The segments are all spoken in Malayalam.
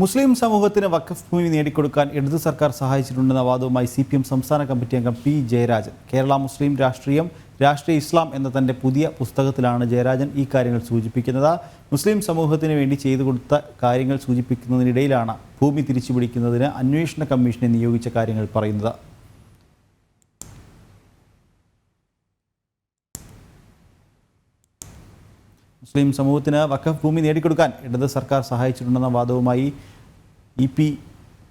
മുസ്ലിം സമൂഹത്തിന് വഖഫ് ഭൂമി നേടിക്കൊടുക്കാൻ ഇടതു സർക്കാർ സഹായിച്ചിട്ടുണ്ടെന്ന വാദവുമായി സി പി എം സംസ്ഥാന കമ്മിറ്റി അംഗം പി ജയരാജൻ. കേരള മുസ്ലിം രാഷ്ട്രീയം രാഷ്ട്രീയ ഇസ്ലാം എന്ന തന്റെ പുതിയ പുസ്തകത്തിലാണ് ജയരാജൻ ഈ കാര്യങ്ങൾ സൂചിപ്പിക്കുന്നത്. മുസ്ലിം സമൂഹത്തിന് വേണ്ടി ചെയ്തു കൊടുത്ത കാര്യങ്ങൾ സൂചിപ്പിക്കുന്നതിനിടയിലാണ് ഭൂമി തിരിച്ചുപിടിക്കുന്നതിന് അന്വേഷണ കമ്മീഷനെ നിയോഗിച്ച കാര്യങ്ങൾ പറയുന്നത്. മുസ്ലിം സമൂഹത്തിന് വഖഫ് ഭൂമി നേടിക്കൊടുക്കാൻ ഇടത് സർക്കാർ സഹായിച്ചിട്ടുണ്ടെന്ന വാദവുമായി E P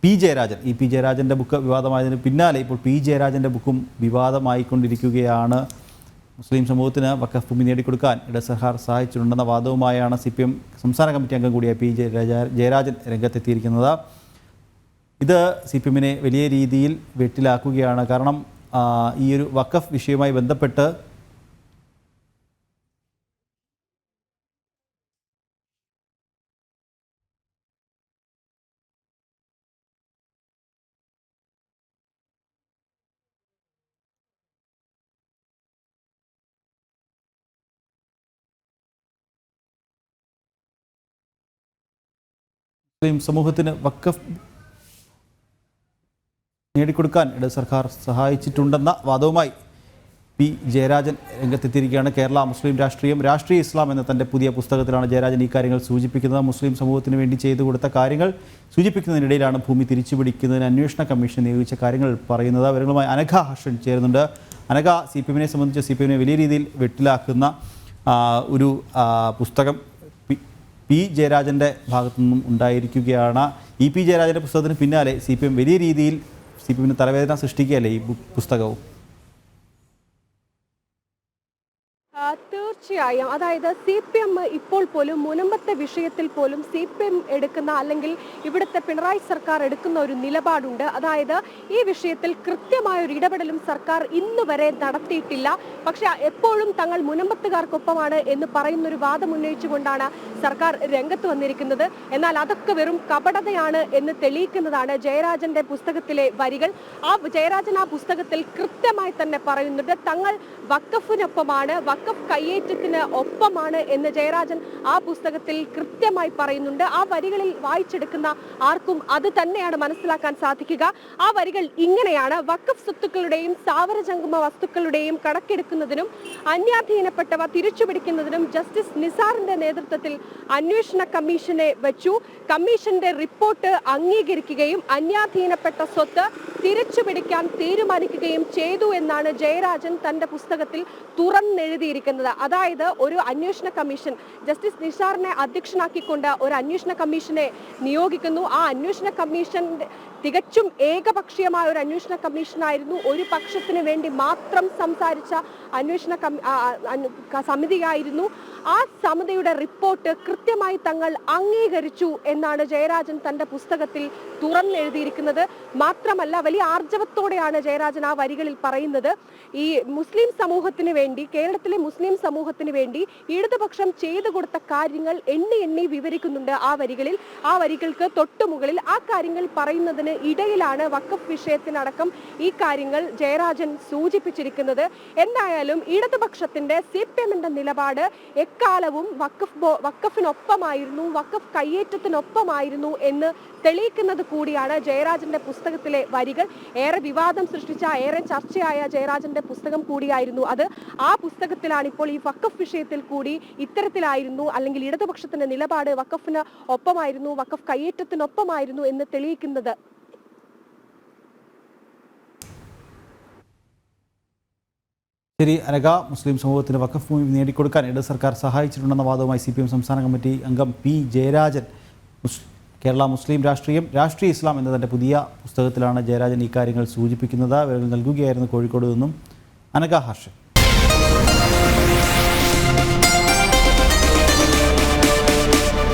P Jayarajan. E P ജയരാജന്റെ ബുക്ക് വിവാദമായതിന് പിന്നാലെ ഇപ്പോൾ പി ജയരാജന്റെ ബുക്കും വിവാദമായിക്കൊണ്ടിരിക്കുകയാണ്. മുസ്ലിം സമൂഹത്തിന് വഖഫ് ഭൂമി നേടിക്കൊടുക്കാൻ ഇടത് സർക്കാർ സഹായിച്ചിട്ടുണ്ടെന്ന വാദവുമായാണ് സി പി എം സംസ്ഥാന കമ്മിറ്റി അംഗം കൂടിയായ പി ജയരാജ- ജയരാജൻ രംഗത്തെത്തിയിരിക്കുന്നത്. ഇത് സി പി എമ്മിനെ വലിയ രീതിയിൽ വെട്ടിലാക്കുകയാണ്. കാരണം ഈ ഒരു വഖഫ് വിഷയവുമായി ബന്ധപ്പെട്ട് മുസ്ലിം സമൂഹത്തിന് വക്കഫ് നേടിക്കൊടുക്കാൻ ഇട സർക്കാർ സഹായിച്ചിട്ടുണ്ടെന്ന വാദവുമായി പി ജയരാജൻ രംഗത്തെത്തിയിരിക്കുകയാണ്. കേരള മുസ്ലിം രാഷ്ട്രീയം രാഷ്ട്രീയ ഇസ്ലാം എന്ന തന്റെ പുതിയ പുസ്തകത്തിലാണ് ജയരാജൻ ഈ കാര്യങ്ങൾ സൂചിപ്പിക്കുന്നത്. മുസ്ലിം സമൂഹത്തിന് വേണ്ടി ചെയ്തു കൊടുത്ത കാര്യങ്ങൾ സൂചിപ്പിക്കുന്നതിനിടയിലാണ് ഭൂമി തിരിച്ചുപിടിക്കുന്നതിന് അന്വേഷണ കമ്മീഷൻ നിയോഗിച്ച കാര്യങ്ങൾ പറയുന്നത്. അവരുമായി അനഘ ഹർഷൻ ചേരുന്നുണ്ട്. അനഘ സി പി എമ്മിനെ സംബന്ധിച്ച് സി പി എമ്മിനെ വലിയ രീതിയിൽ വെട്ടിലാക്കുന്ന ഒരു പുസ്തകം പി- ജയരാജന്റെ ഭാഗത്തു നിന്നും ഉണ്ടായിരിക്കുകയാണ്. ഇ പി ജയരാജന്റെ പുസ്തകത്തിന് പിന്നാലെ സി പി എം വലിയ രീതിയിൽ സി പി എമ്മിന് തലവേദന സൃഷ്ടിക്കുകയല്ലേ ഈ പുസ്തകവും ആ, തീർച്ചയായും. അതായത് സി പി എം ഇപ്പോൾ പോലും മുനമ്പത്തെ വിഷയത്തിൽ പോലും സി പി എം എടുക്കുന്ന അല്ലെങ്കിൽ ഇവിടുത്തെ പിണറായി സർക്കാർ എടുക്കുന്ന ഒരു നിലപാടുണ്ട്. അതായത് ഈ വിഷയത്തിൽ കൃത്യമായ ഒരു ഇടപെടലും സർക്കാർ ഇന്ന് വരെ നടത്തിയിട്ടില്ല. പക്ഷെ എപ്പോഴും തങ്ങൾ മുനമ്പത്തുകാർക്കൊപ്പമാണ് എന്ന് പറയുന്ന ഒരു വാദം ഉന്നയിച്ചുകൊണ്ടാണ് സർക്കാർ രംഗത്ത് വന്നിരിക്കുന്നത്. എന്നാൽ അതൊക്കെ വെറും കപടതയാണ് എന്ന് തെളിയിക്കുന്നതാണ് ജയരാജന്റെ പുസ്തകത്തിലെ വരികൾ. ആ ജയരാജൻ ആ പുസ്തകത്തിൽ കൃത്യമായി തന്നെ പറയുന്നുണ്ട് തങ്ങൾ വക്കഫിനൊപ്പമാണ് വക്കഫ് കയ്യേറ്റത്തിന് ഒപ്പമാണ് എന്ന് ജയരാജൻ ആ പുസ്തകത്തിൽ കൃത്യമായി പറയുന്നുണ്ട്. ആ വരികളിൽ വായിച്ചെടുക്കുന്ന ആർക്കും അത് തന്നെയാണ് മനസ്സിലാക്കാൻ സാധിക്കുക. ആ വരികൾ ഇങ്ങനെയാണ്. വക്കഫ് സ്വത്തുക്കളുടെയും സ്ഥാവരജംഗമ വസ്തുക്കളുടെയും കണക്കെടുക്കുന്നതിനും അന്യാധീനപ്പെട്ടവ തിരിച്ചുപിടിക്കുന്നതിനും ജസ്റ്റിസ് നിസാറിന്റെ നേതൃത്വത്തിൽ അന്വേഷണ കമ്മീഷനെ വെച്ചു. കമ്മീഷന്റെ റിപ്പോർട്ട് അംഗീകരിക്കുകയും അന്യാധീനപ്പെട്ട സ്വത്ത് തിരിച്ചുപിടിക്കാൻ തീരുമാനിക്കുകയും ചെയ്തു എന്നാണ് ജയരാജൻ തന്റെ പുസ്തകത്തിൽ തുറന്നെഴുതിയിരിക്കുന്നത്. അതായത് ഒരു അന്വേഷണ കമ്മീഷൻ ജസ്റ്റിസ് നിഷാറിനെ അധ്യക്ഷനാക്കിക്കൊണ്ട് ഒരു അന്വേഷണ കമ്മീഷനെ നിയോഗിക്കുന്നു. ആ അന്വേഷണ കമ്മീഷൻ തികച്ചും ഏകപക്ഷീയമായ ഒരു അന്വേഷണ കമ്മീഷനായിരുന്നു. ഒരു പക്ഷത്തിന് വേണ്ടി മാത്രം സംസാരിച്ച അന്വേഷണ സമിതിയായിരുന്നു. ആ സമിതിയുടെ റിപ്പോർട്ട് കൃത്യമായി തങ്ങൾ അംഗീകരിച്ചു എന്നാണ് ജയരാജൻ തന്റെ പുസ്തകത്തിൽ തുറന്നെഴുതിയിരിക്കുന്നത്. മാത്രമല്ല വലിയ ആർജവത്തോടെയാണ് ജയരാജൻ ആ വരികളിൽ പറയുന്നത്. ഈ മുസ്ലിം സമൂഹത്തിന് വേണ്ടി കേരളത്തിലെ മുസ്ലിം സമൂഹത്തിന് വേണ്ടി ഇടതുപക്ഷം ചെയ്തു കൊടുത്ത കാര്യങ്ങൾ എണ്ണി എണ്ണി വിവരിക്കുന്നുണ്ട് ആ വരികളിൽ. ആ വരികൾക്ക് തൊട്ടുമുകളിൽ ആ കാര്യങ്ങൾ പറയുന്നതിന് ഇടയിലാണ് വക്കഫ് വിഷയത്തിനടക്കം ഈ കാര്യങ്ങൾ ജയരാജൻ സൂചിപ്പിച്ചിരിക്കുന്നത്. എന്തായാലും ഇടതുപക്ഷത്തിന്റെ സി പി എമ്മിന്റെ നിലപാട് എക്കാലവും വക്കഫ് വക്കഫിനൊപ്പമായിരുന്നു വക്കഫ് കയ്യേറ്റത്തിനൊപ്പമായിരുന്നു എന്ന് തെളിയിക്കുന്നത് കൂടിയാണ് ജയരാജന്റെ പുസ്തകത്തിലെ വരികൾ. ഏറെ വിവാദം സൃഷ്ടിച്ച ഏറെ ചർച്ചയായ ജയരാജന്റെ പുസ്തകം കൂടിയായിരുന്നു അത്. ആ പുസ്തകത്തിലാണ് ഇപ്പോൾ ഈ വക്കഫ് വിഷയത്തിൽ കൂടി ഇത്തരത്തിലായിരുന്നു അല്ലെങ്കിൽ ഇടതുപക്ഷത്തിന്റെ നിലപാട് വക്കഫിന് ഒപ്പമായിരുന്നു വക്കഫ് കയ്യേറ്റത്തിനൊപ്പമായിരുന്നു എന്ന് തെളിയിക്കുന്നത്. ശരി അനക മുസ്ലിം സമൂഹത്തിന് വഖഫ് ഭൂമി നേടിക്കൊടുക്കാൻ ഇടത് സർക്കാർ സഹായിച്ചിട്ടുണ്ടെന്ന വാദവുമായി സി പി എം സംസ്ഥാന കമ്മിറ്റി അംഗം പി ജയരാജൻ. കേരള മുസ്ലിം രാഷ്ട്രീയം രാഷ്ട്രീയ ഇസ്ലാം എന്ന തന്റെ പുതിയ പുസ്തകത്തിലാണ് ജയരാജൻ ഇക്കാര്യങ്ങൾ സൂചിപ്പിക്കുന്നത്. വിവരങ്ങൾ നൽകുകയായിരുന്നു കോഴിക്കോട് നിന്നും അനക ഹർഷൻ.